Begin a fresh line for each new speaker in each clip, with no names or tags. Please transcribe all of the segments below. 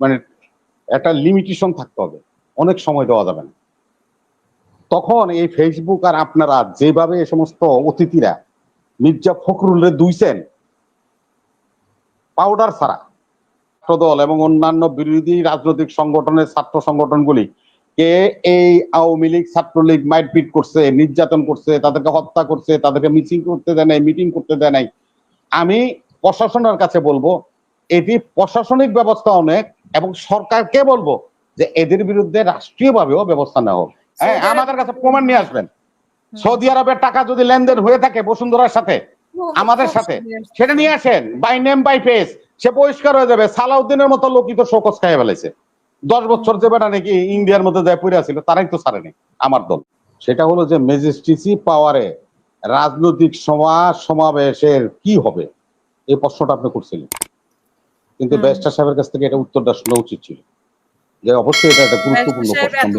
মানে একটা লিমিটেশন থাকতে হবে। অনেক সময় দেওয়া যাবে না। তখন এই ফেসবুক আর আপনারা যেভাবে এই সমস্ত অতিথিরা, মির্জা ফখরুলের দুইছেন পাউডার ছাড়া ছাত্রদল এবং অন্যান্য বিরোধী রাজনৈতিক সংগঠনের ছাত্র সংগঠনগুলি কে এই আওয়ামী লীগ, ছাত্রলীগ মারপিট করছে, নির্যাতন করছে, তাদেরকে হত্যা করছে, তাদেরকে মিছিল করতে দেয় নাই মিটিং করতে দেয় নাই, আমি প্রশাসনের কাছে বলব, এটি প্রশাসনিক ব্যবস্থা অনেক এবং সরকারকে বলব যে এদের বিরুদ্ধে রাষ্ট্রীয়ভাবেও ব্যবস্থা নেওয়া হোক। হ্যাঁ আমাদের কাছে প্রমাণ নিয়ে আসবেন। সৌদি আরবের টাকা যদি লেনদেন হয়ে থাকে বসুন্ধরার সাথে আমাদের সাথে সেটা নিয়ে আসেন। বাই নেম বাই ফেস সে পরিষ্কার হয়ে যাবে। সালাউদ্দিনের মতো লোকই তো শোকস খাইয়ে ফেলেছে। দশ বছর যে বেটা নাকি ইন্ডিয়ার মধ্যে যায় পড়ে ছিল তারাই তো ছাড়েনি আমার দল। সেটা হলো যে ম্যাজিস্ট্রেসি পাওয়ারে রাজনৈতিক সমাজ সমাবেশের কি হবে? এই প্রশ্নটা আপনি করছিলেন। কিন্তু ব্যারিস্টার সাহেবের কাছ থেকে এটা উত্তরটা শোনা উচিত ছিল। যে অবশ্যই এটা একটা গুরুত্বপূর্ণ প্রশ্ন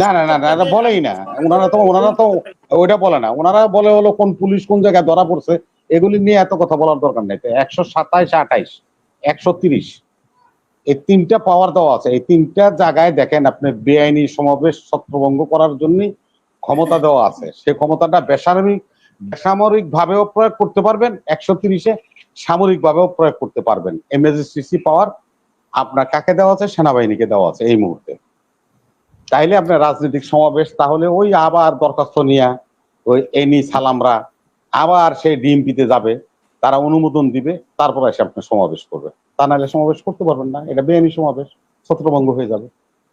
না না না না বলেই না। ওনারা তো ওনারা তো ওইটা বলে না। ওনারা বলে হলো কোন পুলিশ কোন জায়গায় ধরা পড়ছে এগুলি নিয়ে এত কথা বলার দরকার নেই। একশো সাতাইশ আঠাইশ একশো তিরিশ এই তিনটা পাওয়ার দেওয়া আছে। এই তিনটা জায়গায় দেখেন আপনি বেআইনি সমাবেশ ছত্রভঙ্গ করার জন্য ক্ষমতা দেওয়া আছে। সে ক্ষমতাটা বেসামরিক বেসামরিক ভাবেও প্রয়োগ করতে পারবেন। একশো তিরিশে সামরিক ভাবেও প্রয়োগ করতে পারবেন। এমএসসিসি পাওয়ার আপনার কাকে দেওয়া আছে? সেনাবাহিনীকে দেওয়া আছে এই মুহূর্তে। তাইলে আপনার রাজনৈতিক সমাবেশ, তাহলে ওই আবার দরখাস্ত নিয়ে ওই এনি সালামরা আবার সেই ডিএমপিতে যাবে, তারা অনুমোদন দিবে, তারপর এসে আপনি সমাবেশ করবে। তা নাহলে সমাবেশ করতে পারবেন না, এটা বেআইনি সমাবেশ, ছত্রভঙ্গ হয়ে যাবে।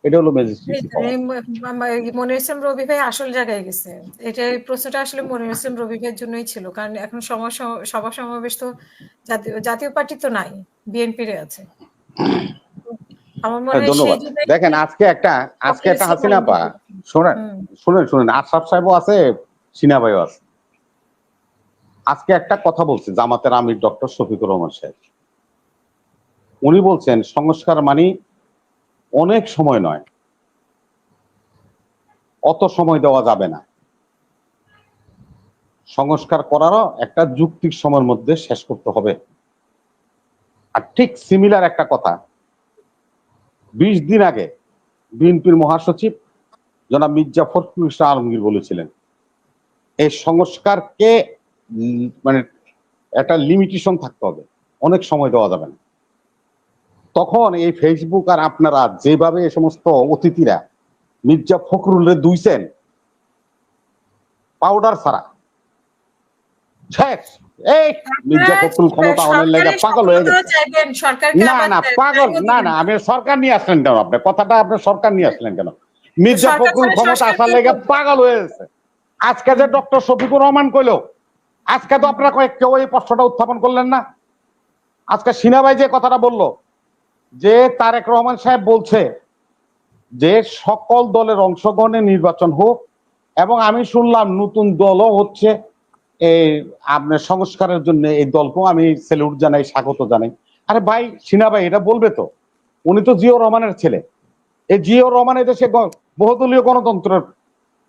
এটা হলো ম্যাজিস্ট্রেসি
মনির ইসলাম রবি ভাই আসল জায়গায় গেছে। এটা এই প্রশ্নটা আসলে মনির ইসলাম রবি ভাইয়ের জন্যই ছিল কারণ এখন সভা সমাবেশ তো জাতীয় পার্টি তো নাই বিএনপির আছে।
হ্যাঁ, দেখেন আজকে একটা আজকে একটা হাসিনা পা। শোনেন শুনেন শুনেন আশরাফ সাহেবও আছে সিনা ভাইও আছে। আজকে একটা কথা বলছে জামাতের আমির ডক্টর শফিকুর রহমান সাহেব। উনি বলছেন সংস্কার মানে অনেক সময় নয়। অত সময় দেওয়া যাবে না। সংস্কার করারও একটা যুক্তির সময়ের মধ্যে শেষ করতে হবে। আর ঠিক সিমিলার একটা কথা। বিশ দিন আগে বিএনপির মহাসচিব জনাব মির্জা ফখরুল ইসলাম আলমগীর বলেছিলেন, এই সংস্কারকে মানে একটা লিমিটেশন থাকতে হবে। অনেক সময় দেওয়া যাবে না। তখন এই ফেসবুক আর আপনারা যেভাবে এই সমস্ত অতিথিরা মির্জা ফখরুলের দুইছেন পাউডার ছাড়া। শেষ। এই মির্জা ফখরুল ক্ষমতা অনেক লেগে
সরকারের
পাগল হয়ে গেছে।
স্বতন্ত্র চাইবেন সরকারকে
না না পাগল না না আমি সরকার নিয়ে আসলেন কেন আপনি? কথাটা আপনি সরকার নিয়ে আসলেন কেন? মির্জা ফখরুল ক্ষমতা আসার লেগে পাগল হয়ে গেছে। আজকে যে ডক্টর শফিকুর রহমান কইলো আজকে তো আপনারা কয়েক কেউ এই প্রশ্নটা উত্থাপন করলেন না। আজকে সিনাবাই যে কথাটা বলল যে তারেক রহমান সাহেব বলছে যে সকল দলের অংশগ্রহণে নির্বাচন হোক, এবং আমি শুনলাম নতুন দলও হচ্ছে এই আপনার সংস্কারের জন্য এই দলকেও আমি সেলুট জানাই, স্বাগত জানাই। আরে ভাই, সিনা ভাই, এটা বলবে তো? উনি তো জিও রহমানের ছেলে। এই জিও রহমান এদেশে গ- বহুদলীয় গণতন্ত্রের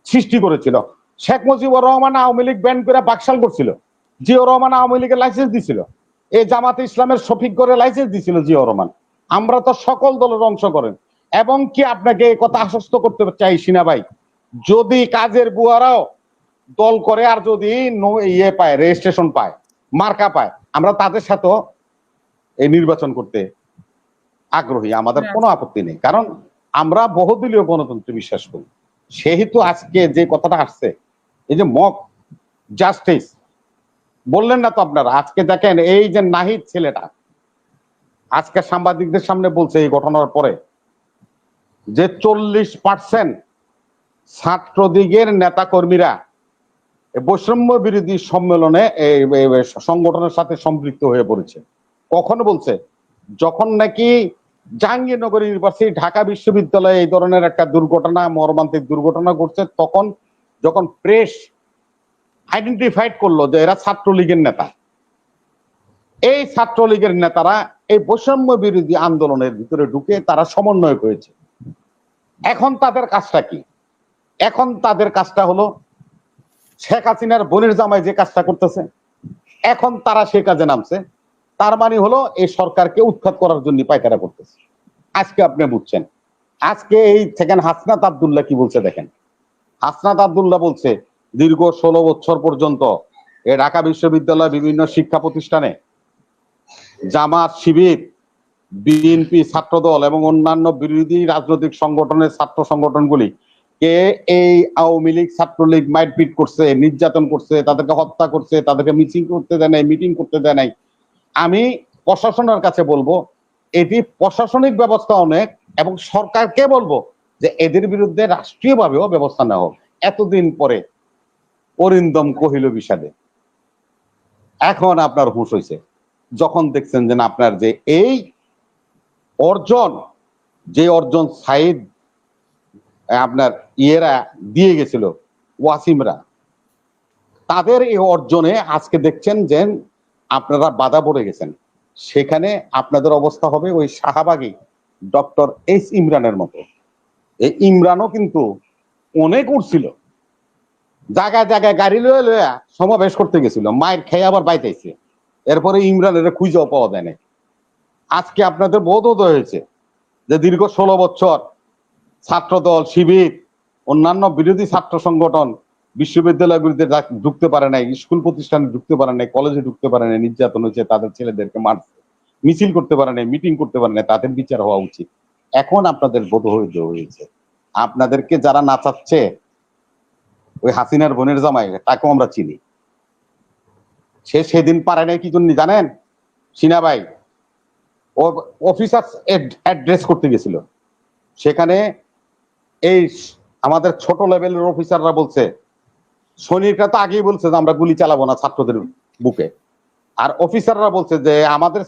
সৃষ্টি করেছিল। শেখ মুজিবুর রহমান আওয়ামী লীগ ব্যান করে বাকশাল করছিল। জিও রহমান আওয়ামী লীগের লাইসেন্স দিছিল। এই জামাতে ইসলামের শফিক করে লাইসেন্স দিছিল জিও রহমান। আমরা তো সকল দলের অংশ করেন। এবং কি আপনাকে কথা আশ্বস্ত করতে চাই সিনা ভাই? যদি কাজের বুয়ারাও দল করে আর যদি ইয়ে পায় রেজিস্ট্রেশন পায়, মার্কা পায়, আমরা তাদের সাথেও এই নির্বাচন করতে আগ্রহী। আমাদের কোনো আপত্তি নেই। কারণ আমরা বহুদলীয় গণতন্ত্রে বিশ্বাস করি। সেহেতু আজকে যে কথাটা আসছে, এই যে মক জাস্টিস, বললেন না তো আপনারা? আজকে দেখেন এই যে নাহিদ ছেলেটা আজকে সাংবাদিকদের সামনে বলছে এই ঘটনার পরে যে চল্লিশ পার্সেন্ট ছাত্রদিগের নেতা কর্মীরা বৈষম্য বিরোধী সম্মেলনে সংগঠনের সাথে সম্পৃক্ত হয়ে পড়েছে। কখন বলছে? যখন নাকি জাহাঙ্গীরনগর ইউনিভার্সিটি, ঢাকা বিশ্ববিদ্যালয়ে এই ধরনের একটা দুর্ঘটনা, মর্মান্তিক দুর্ঘটনা ঘটছে, তখন যখন প্রেস আইডেন্টিফাইড করল যে এরা ছাত্রলীগের নেতা এই ছাত্রলীগের নেতারা এই বৈষম্য বিরোধী আন্দোলনের ভিতরে ঢুকে তারা সমন্বয় করেছে। এখন তাদের কাজটা কি? এখন তাদের কাজটা হলো শেখ হাসিনার বোনের জামাই যে কাজটা করতেছে, এখন তারা সে কাজে নামছে। তার মানে হলো এই সরকারকে উৎখাত করার জন্য পায়তারা করতেছে। আজকে আপনি বুঝছেন। আজকে এই থেকে হাসনাত আবদুল্লাহ কি বলছে দেখেন? হাসনাত আবদুল্লাহ বলছে, দীর্ঘ ষোলো বছর পর্যন্ত এ ঢাকা বিশ্ববিদ্যালয় বিভিন্ন শিক্ষা প্রতিষ্ঠানে জামাত শিবির, বিএনপি ছাত্রদল এবং অন্যান্য বিরোধী রাজনৈতিক সংগঠনের ছাত্র সংগঠনগুলি কে এই আওয়ামী লীগ ছাত্রলীগ মারপিট করছে, নির্যাতন করছে, তাদেরকে হত্যা করছে, তাদেরকে মিছিল করতে দেয় নাই, মিটিং করতে দেয় নাই। আমি প্রশাসনের কাছে বলব, এটি প্রশাসনিক ব্যবস্থা অনেক এবং সরকারকে বলব যে এদের বিরুদ্ধে রাষ্ট্রীয়ভাবেও ব্যবস্থা নেওয়া হোক। এতদিন পরে অরিন্দম কহিল বিষাদে। এখন আপনার হুঁশ হয়েছে যখন দেখছেন যে আপনার যে এই অর্জন, যে অর্জন সাইদ আপনার ইয়েরা দিয়ে গেছিল, ওয়াসিমরা, তাদের এই অর্জনে আজকে দেখছেন যে আপনারা বাধা পড়ে গেছেন। সেখানে আপনাদের অবস্থা হবে ওই শাহবাগী ডক্টর এস ইমরানের মতো। এই ইমরানও কিন্তু অনেক উঠছিল জায়গায় জায়গায় গাড়ি লয়ে লয়ে সমাবেশ করতে গেছিল। মায়ের খেয়ে আবার বাইতেছে এরপরে ইমরানের খুঁজেও পাওয়া যায় আজকে আপনাদের বোধ হয়েছে যে দীর্ঘ ষোলো বছর ছাত্রদল শিবির, অন্যান্য বিরোধী ছাত্র সংগঠন বিশ্ববিদ্যালয়গুলিতে ঢুকতে পারে নাই, স্কুল প্রতিষ্ঠানে ঢুকতে পারে নাই, কলেজে ঢুকতে পারে নাই, নির্যাতন হয়েছে, তাদের ছেলেদেরকে মারছে, মিছিল করতে পারে নাই, মিটিং করতে পারে নাই, তাদের বিচার হওয়া উচিত। এখন আপনাদের বোধ হয়েছে। আপনাদেরকে যারা নাচাচ্ছে, ওই হাসিনার বোনের জামাই, তাকেও আমরা চিনি। সে সেদিন পারে নাই কি জন্য জানেন? সিনা ভাই, ও অফিসার অ্যাড্রেস করতে গেছিল। সেখানে এই আমাদের ছোট লেভেলের অফিসাররা বলছে সৈনিকরা তো আগেই বলছে যে আমরা গুলি চালাবো না ছাত্রদের বুকে। আর অফিসাররা বলছে যে আমাদের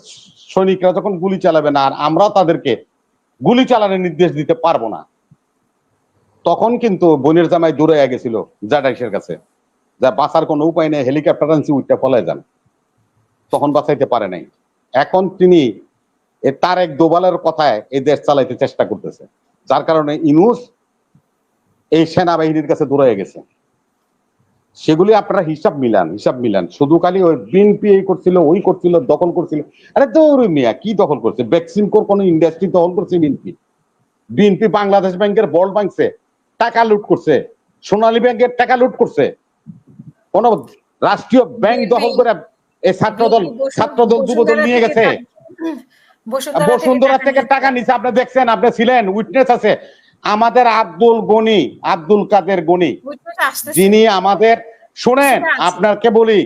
সৈনিকরা যখন গুলি চালাবে না, আর আমরা তাদেরকে গুলি চালানোর নির্দেশ দিতে পারব না। তখন কিন্তু বোনের জামাই দূরে গেছিল জাডাইসের কাছে। যা বাঁচার কোনো উপায় নেই হেলিকপ্টার আনছি উইটা ফলায় যান। তখন বাঁচাইতে পারে নাই। এখন তিনি তার এক দোবালের কথায় এই দেশ চালাইতে চেষ্টা করতেছে। যার কারণে ইনুস এই সেনাবাহিনীর কাছে দৌড়ে গেছে। সেগুলি আপনারা হিসাব মিলান হিসাব মিলান। শুধু খালি ওই বিএনপি এই করছিল, ওই করছিল, দখল করছিল। আরে দৌড় মিয়া, কি দখল করছে? কোর, কোন ইন্ডাস্ট্রি দখল করছে বিএনপি বিএনপি বাংলাদেশ ব্যাংকের বল ভাঙছে, টাকা লুট করছে। সোনালী ব্যাংকের টাকা লুট করছে। কোন রাষ্ট্রীয় ব্যাংক দখল করে এই ছাত্রদল ছাত্রদল যুবদল নিয়ে গেছে। বসুন্ধরা থেকে টাকা নিছে। আপনি দেখছেন আপনি ছিলেন উইটনেস আছে। আমাদের আব্দুল গনি আব্দুল কাদের গনি যিনি আমাদের শুনেন আপনাকে বলি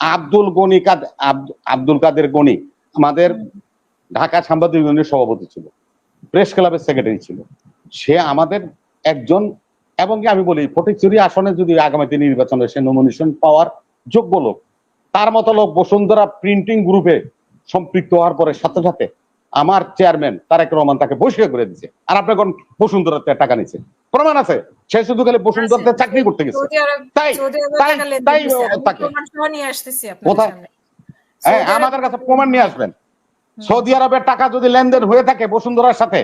আব্দুল গনি কাদ- আব্দুল কাদের গনি আমাদের ঢাকা সাংবাদিক ইউনিয়নের সভাপতি ছিল। প্রেস ক্লাবের সেক্রেটারি ছিল। সে আমাদের একজন এবং কি আমি বলি ফটিকচুরি আসনে যদি আগামীতে নির্বাচনে সে নমিনেশন পাওয়ার যোগ্য লোক তার মতো লোক বসুন্ধরা প্রিন্টিং গ্রুপে সম্পৃক্ত হওয়ার পরে সাথে সাথে আমার চেয়ারম্যান তারেক রহমান তাকে বসিয়ে করে দিছে আর আপনি কোন বসুন্ধরাতে টাকা নিছে প্রমাণ আছে সে শুধু খালি বসুন্ধরাতে চাকরি করতে গেছে। তাই তাই তাই তাকে। কোথায়? হ্যাঁ, আমাদের কাছে প্রমাণ নিয়ে আসবেন। সৌদি আরবের টাকা যদি লেনদেন হয়ে থাকে বসুন্ধরার সাথে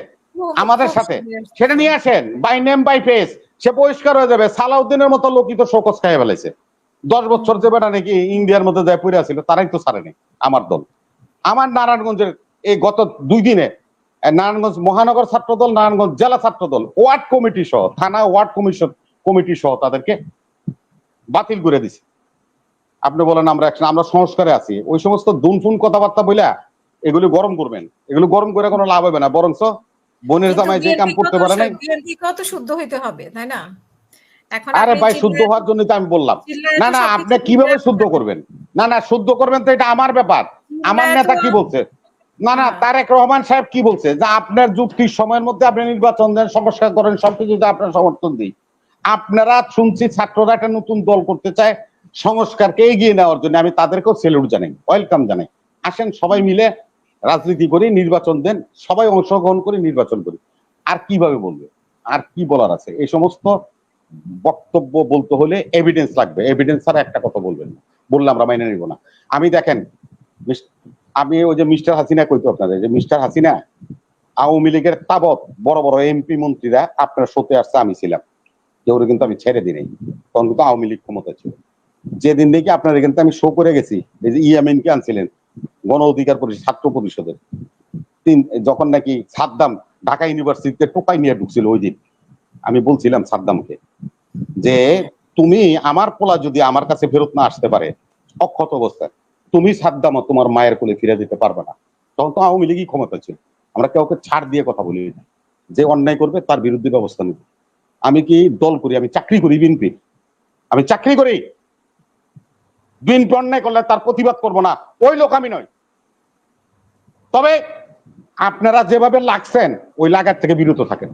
আমাদের সাথে সেটা নিয়ে আসেন বাই নেম বাই ফেস সে পরিষ্কার হয়ে যাবে। সালাউদ্দিনের মতো লোকই তো শোকস খাইয়ে ফেলেছে। দশ বছর যে বেটা নাকি ইন্ডিয়ার মধ্যে যায় পড়ে আছিল, তারাই তো ছাড়েনি আমার দল। আমার নারায়ণগঞ্জের এই গত দুই দিনে নারায়ণগঞ্জ মহানগর ছাত্রদল নারায়ণগঞ্জ জেলা ছাত্রদল ওয়ার্ড কমিটি সহ, থানা ওয়ার্ড কমিশন কমিটি সহ তাদেরকে বাতিল করে দিছে। আপনি বলেন আমরা আমরা সংস্কারে আছি। ওই সমস্ত দুনফুন কথাবার্তা বইলা এগুলি গরম করবেন। এগুলো গরম করে কোনো লাভ হবে না। বরঞ্চ বোনের জামাই যে কাম করতে পারে
বিএনপি কত শুদ্ধ হইতে হবে তাই না? এখন
আরে ভাই শুদ্ধ হওয়ার জন্য তো আমি বললাম। না না আপনি কীভাবে শুদ্ধ করবেন? না না শুদ্ধ করবেন তো এটা আমার ব্যাপার। আমার নেতা কি বলছে? না না
হ্যাঁ।
তারেক রহমান সাহেব কি বলছে? যে আপনার যুক্তির সময়ের মধ্যে আপনি নির্বাচন দেন সংস্কার করেন সবকিছুতে আপনার সমর্থন দিই। আপনারা শুনছি ছাত্ররা একটা নতুন দল করতে চায় সংস্কারকে এগিয়ে নেওয়ার জন্য। আমি তাদেরকেও সেলুট জানাই ওয়েলকাম জানাই। আসেন সবাই মিলে রাজনীতি করি, নির্বাচন দেন, সবাই অংশগ্রহণ করি, নির্বাচন করি। আর কীভাবে বলবে? আর কি বলার আছে? এই সমস্ত বক্তব্য বলতে হলে এভিডেন্স লাগবে। এভিডেন্স ছাড়া একটা কথা বলবেন না। বললে আমরা মাইনে নিব না। আমি দেখেন আমি ওই যে মিস্টার হাসিনা কইতো আপনাদের, যে মিস্টার হাসিনা, আওয়ামী লীগের তাবৎ বড় বড় এমপি মন্ত্রীরা আপনার সতে আসছে, আমি ছিলাম। কেউ কিন্তু আমি ছেড়ে দিই নাই। তখন কিন্তু আওয়ামী লীগ ক্ষমতা ছিল। যেদিন দেখি আপনার কিন্তু আমি শো করে গেছি, এই যে ইয়ামিন কে আনছিলেন গণ অধিকার পরিষদ, ছাত্র পরিষদের। তিন, যখন নাকি সাদ্দাম ঢাকা ইউনিভার্সিটিতে টোকাই নিয়ে ঢুকছিল ওই দিন, আমি বলছিলাম সাদ্দামকে যে, তুমি আমার পোলা যদি আমার কাছে ফেরত না আসতে পারে, অক্ষত অবস্থায়, তুমি সাদ্দাম তোমার মায়ের কোলে ফিরে যেতে পারবে না। তখন তো আওয়ামী লীগই ক্ষমতা ছিল। আমরা কাউকে ছাড় দিয়ে কথা বলি যে অন্যায় করবে তার বিরুদ্ধে ব্যবস্থা নেব। আমি কি দল করি? আমি চাকরি করি বিএনপি। আমি চাকরি করি। বিএনপি অন্যায় করলে তার প্রতিবাদ করব না। ওই লোক আমি নয়। তবে আপনারা যেভাবে লাগছেন ওই লাগার থেকে বিরত থাকেন।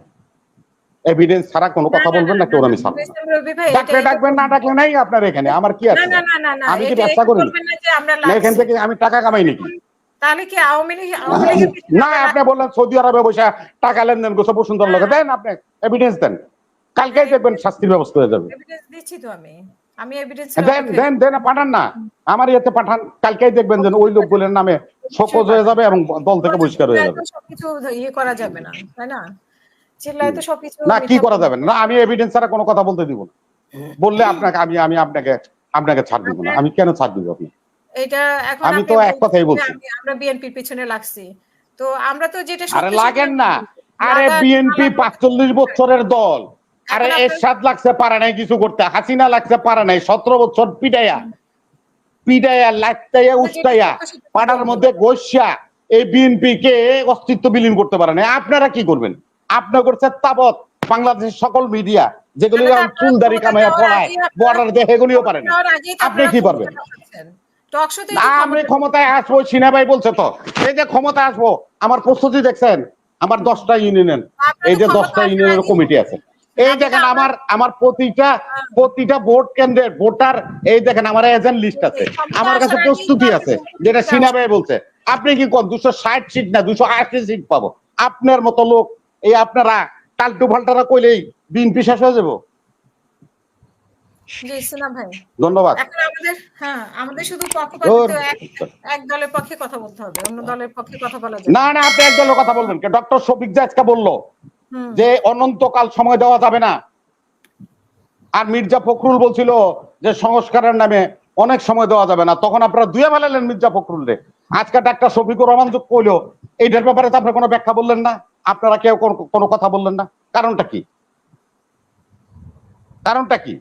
এভিডেন্স ছাড়া কোনো কথা বলবেন না কেউ আমি ডাকলে ডাকবেন না ডাকলে নাই আপনার এখানে আমার কি আছে? আমি কি ব্যবসা করি? এখান থেকে আমি টাকা কামাই নাকি?
তাহলে কি আওয়ামী লীগ আওয়ামী লীগের পিছনে
না আপনি বললেন সৌদি আরবে বসে টাকা লেনদেন করছে বসুন্ধরা লোকে। দেন আপনি এভিডেন্স দেন। কালকেই দেখবেন শাস্তির ব্যবস্থা হয়ে যাবে।
এভিডেন্স দিচ্ছি তো আমি। আমি এভিডেন্স
দেন দেন দেন পাঠান না। আমার ইয়েতে পাঠান কালকেই দেখবেন যে ওই লোকগুলোর নামে শোকজ হয়ে যাবে এবং দল থেকে বহিষ্কার হয়ে যাবে।
সবকিছু ইয়ে করা যাবে না তাই না? চিল্লায় তো সবকিছু
না কি করা যাবে না? আমি এভিডেন্স ছাড়া কোনো কথা বলতে দিব না। বললে আপনাকে আমি আমি আপনাকে আপনাকে ছাড় দিব না। আমি কেন ছাড় দিব আপনি
এটা এখন
আমি তো এক কথাই বলছি।
আমি- আমরা বিএনপির পিছনে লাগছি। তো আমরা তো যেটা
আরে লাগেন না। আরে বিএনপি
লাগার-
পাঁচচল্লিশ বছরের দল। আরে এরশাদ লাগছে পারে নাই কিছু করতে। হাসিনা লাগছে পারে নাই। সতেরো বছর পিটাইয়া। পিটাইয়া লাইটাইয়া উস্তাইয়া পাড়ার মধ্যে গোসা এই বিএনপি কে অস্তিত্ব বিলীন করতে পারে না। আপনারা কি করবেন? আপনার করছে তাবৎ। বাংলাদেশের সকল মিডিয়া যেগুলি চুলদারি কামাইয়া পড়ায় বর্ডার দিয়ে এগুলিও পারে না। আপনি কি পারবেন? আমি ক্ষমতায় আসব সিনা ভাই বলছে তো। এই যে ক্ষমতায় আসব আমার প্রস্তুতি দেখছেন? আমার দশটা ইউনিয়ন এই যে দশটা ইউনিয়নের কমিটি আছে। এই দেখেন আমার আমার প্রতিটা প্রতিটা ভোট কেন্দ্রের ভোটার এই দেখেন আমার এজেন্ট লিস্ট আছে। আমার কাছে প্রস্তুতি আছে যেটা সিনা ভাই বলছে। আপনি কি কোন দুশো ষাট সিট না দুশো আশি সিট পাবো? আপনার মতো লোক এই আপনারা টাল্টু ফাল্টারা কইলেই বিএনপি শেষ হয়ে যাব। ধন্যবাদ।
এখন আমাদের হ্যাঁ আমাদের শুধু এক এক দলের পক্ষে কথা বলতে হবে অন্য দলের পক্ষে কথা বলা না।
না। আপনি একদল কথা বলবেন। ডক্টর শফিক জাজকা বলল। যে অনন্তকাল সময় দেওয়া যাবে না। আর মির্জা ফখরুল বলছিল যে সংস্কারের নামে অনেক সময় দেওয়া যাবে না। তখন আপনারা দুয়ে ফেলালেন মির্জা ফখরুল রে আজকে ডাক্তার শফিকুর রহমান যোগ কইল, এইটার ব্যাপারে তো আপনার কোনো ব্যাখ্যা বললেন না। আপনারা কেউ কোনো- কথা বললেন না। কারণটা কি? কারণটা কি?